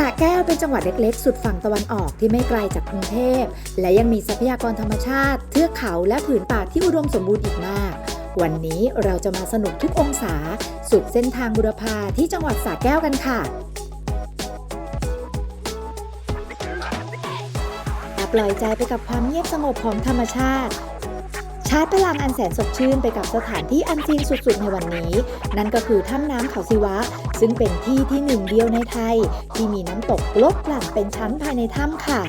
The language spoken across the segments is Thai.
ระแก้วเป็นจังหวัดเล็กๆ สุดฝั่งตะวันออกที่ไม่ไกลจากกรุงเทพ และยังมีทรัพยากรธรรมชาติ เทือกเขาและผืนป่าที่อุดมสมบูรณ์อีกมาก วันนี้เราจะมาสนุกทุกองศา สุดเส้นทางบุรพาที่จังหวัดสระแก้วกันค่ะปล่อยใจไปกับความเงียบสงบของธรรมชาติ ชาร์จพลังอันแสนสดชื่นไปกับสถานที่อันซีนสุดๆ ในวันนี้ นั่นก็คือถ้ำน้ำเขาศิวะ ซึ่งเป็นที่ที่หนึ่งเดียวในไทย ที่มีน้ำตกลดหลั่นเป็นชั้นภายในถ้ำค่ะ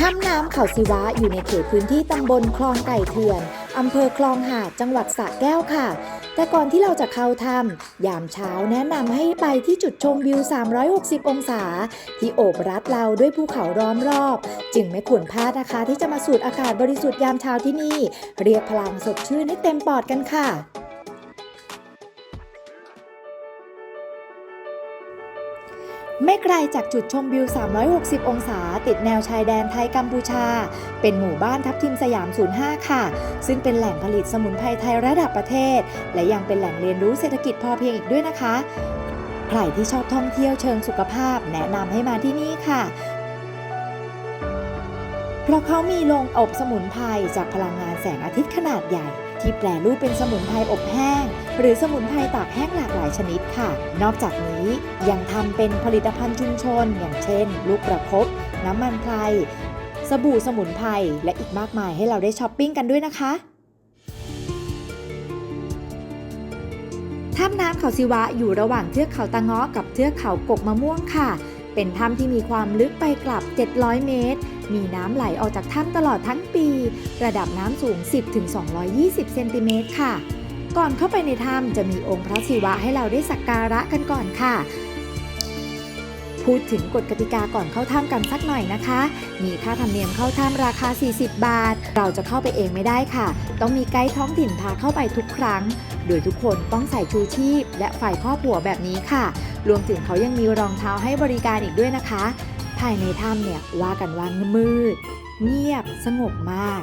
ถ้ำน้ำเขาศิวะอยู่ในเขตพื้นที่ตำบลคลองไก่เถื่อนอำเภอคลองหาดจังหวัดสระแก้วค่ะ แต่ก่อนที่เราจะเข้าถ้ำยามเช้าแนะนำให้ไปที่จุดชมวิว 360 องศา ที่โอบรัดเราด้วยภูเขาล้อมรอบ จึงไม่ควรพลาดนะคะ ที่จะมาสูดอากาศบริสุทธิ์ยามเช้าที่นี่ เรียกพลังสดชื่นให้เต็มปอดกันค่ะ ไม่ไกลจากจุดชมวิว 360 องศา ติดแนวชายแดนไทยกัมพูชา เป็นหมู่บ้านทับทิมสยาม 05 ค่ะ ซึ่งเป็นแหล่งผลิตสมุนไพรไทยระดับประเทศ และยังเป็นแหล่งเรียนรู้เศรษฐกิจพอเพียงอีกด้วยนะคะ ใครที่ชอบท่องเที่ยวเชิงสุขภาพแนะนำให้มาที่นี่ค่ะเพราะเขามีโรงอบสมุนไพรจากพลังงานแสงอาทิตย์ขนาดใหญ่ ที่แปรรูปเป็นสมุนไพรอบแห้ง หรือสมุนไพรตากแห้งหลากหลายชนิดค่ะ นอกจากนี้ยังทำเป็นผลิตภัณฑ์ชุมชน อย่างเช่น ลูกประคบน้ำมันไพรสบู่สมุนไพรและอีกมากมายให้เราได้ช้อปปิ้งกันด้วยนะคะถ้ำน้ำเขาศิวะอยู่ระหว่างเทือกเขาตะเงาะกับเทือกเขากกมะม่วงค่ะ เป็นถ้ำที่มีความลึกไปกลับ 700 เมตร มีน้ำไหลออกจากถ้ำตลอดทั้งปี ระดับน้ำสูง 10-220 เซนติเมตรค่ะ ก่อนเข้าไปในถ้ำจะมีองค์พระศิวะให้เราได้สักการะกันก่อนค่ะ พูดถึงกฎกติกาก่อนเข้าถ้ำกันสักหน่อยนะคะ มีค่าธรรมเนียมเข้าถ้ำราคา 40 บาท เราจะเข้าไปเองไม่ได้ค่ะ ต้องมีไกด์ท้องถิ่นพาเข้าไปทุกครั้ง โดยทุกคนต้องใส่ชูชีพ และฝ่ายครอบหัวแบบนี้ค่ะ รวมถึงเขายังมีรองเท้าให้บริการอีกด้วยนะคะายในถ้ำเนี่ยว่ากันว่ามืด เงียบสงบมาก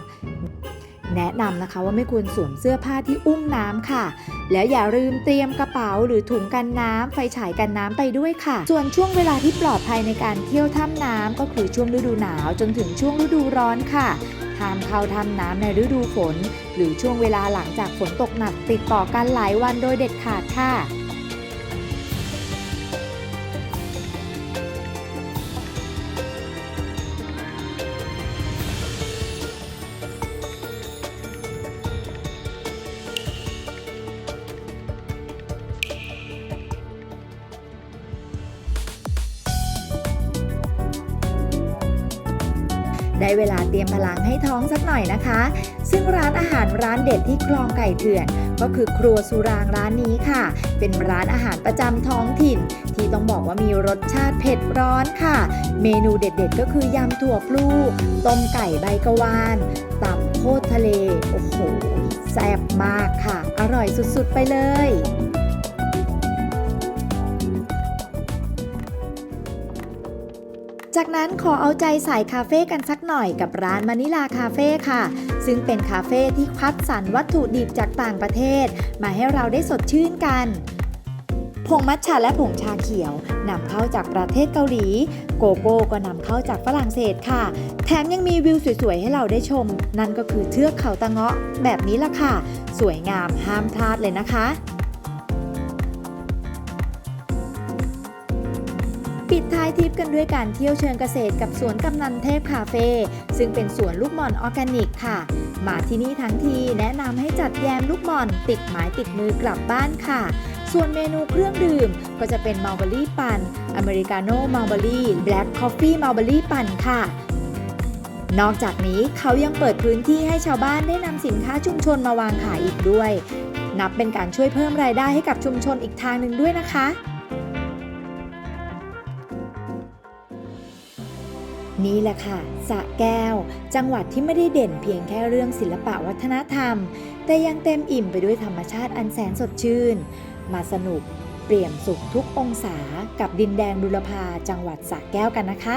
แนะนำนะคะว่าไม่ควรสวมเสื้อผ้าที่อุ้มน้ำค่ะ แล้วอย่าลืมเตรียมกระเป๋าหรือถุงกันน้ำไฟฉายกันน้ำไปด้วยค่ะ ส่วนช่วงเวลาที่ปลอดภัยในการเที่ยวถ้ำน้ำก็คือช่วงฤดูหนาวจนถึงช่วงฤดูร้อนค่ะห้ามเข้าถ้ำน้ำในฤดูฝน หรือช่วงเวลาหลังจากฝนตกหนักติดต่อกันหลายวันโดยเด็ดขาดค่ะ ได้เวลาเตรียมพลังให้ท้องสักหน่อยนะคะ ซึ่งร้านอาหารร้านเด็ดที่คลองไก่เถื่อน ก็คือครัวสุรางร้านนี้ค่ะ เป็นร้านอาหารประจำท้องถิ่น ที่ต้องบอกว่ามีรสชาติเผ็ดร้อนค่ะ เมนูเด็ดๆ ก็คือยำถั่วพลูต้มไก่ใบกะวานตับโคตรทะเล โอ้โหแซ่บมากค่ะ อร่อยสุดๆไปเลย จากนั้นขอเอาใจสายคาเฟ่กันสักหน่อยกับร้านมานิลาคาเฟ่ค่ะ ซึ่งเป็นคาเฟ่ที่คัดสรรวัตถุดิบจากต่างประเทศ มาให้เราได้สดชื่นกัน ผงมัทฉะและผงชาเขียวนำเข้าจากประเทศเกาหลี โกโก้ก็นำเข้าจากฝรั่งเศสค่ะ แถมยังมีวิวสวยๆ ให้เราได้ชม นั่นก็คือเทือกเขาตะเงาะแบบนี้ล่ะค่ะ สวยงามห้ามพลาดเลยนะคะ ปิดท้ายทริปกันด้วยการเที่ยวเชิงเกษตรกับสวนกำนันเทพคาเฟ่ซึ่งเป็นสวนลูกหม่อนออร์แกนิกค่ะ มาที่นี่ทั้งทีแนะนำให้จัดแยมลูกหม่อน ติดไม้ติดมือกลับบ้านค่ะ ส่วนเมนูเครื่องดื่มก็จะเป็นมัลเบอรี่ปั่น อเมริกาโน่มัลเบอรี่แบล็กคอฟฟี่มัลเบอรี่ปั่นค่ะ นอกจากนี้เขายังเปิดพื้นที่ให้ชาวบ้านได้นำสินค้าชุมชนมาวางขายอีกด้วย นับเป็นการช่วยเพิ่มรายได้ให้กับชุมชนอีกทางหนึ่งด้วยนะคะ นี่แหละค่ะสะแก้ว จังหวัดที่ไม่ได้เด่นเพียงแค่เรื่องศิลปะวัฒนธรรม แต่ยังเต็มอิ่มไปด้วยธรรมชาติอันแสนสดชื่น มาสนุกเปลี่ยมสุขทุกองศากับดินแดนบุรพาจังหวัดสะแก้วกันนะคะ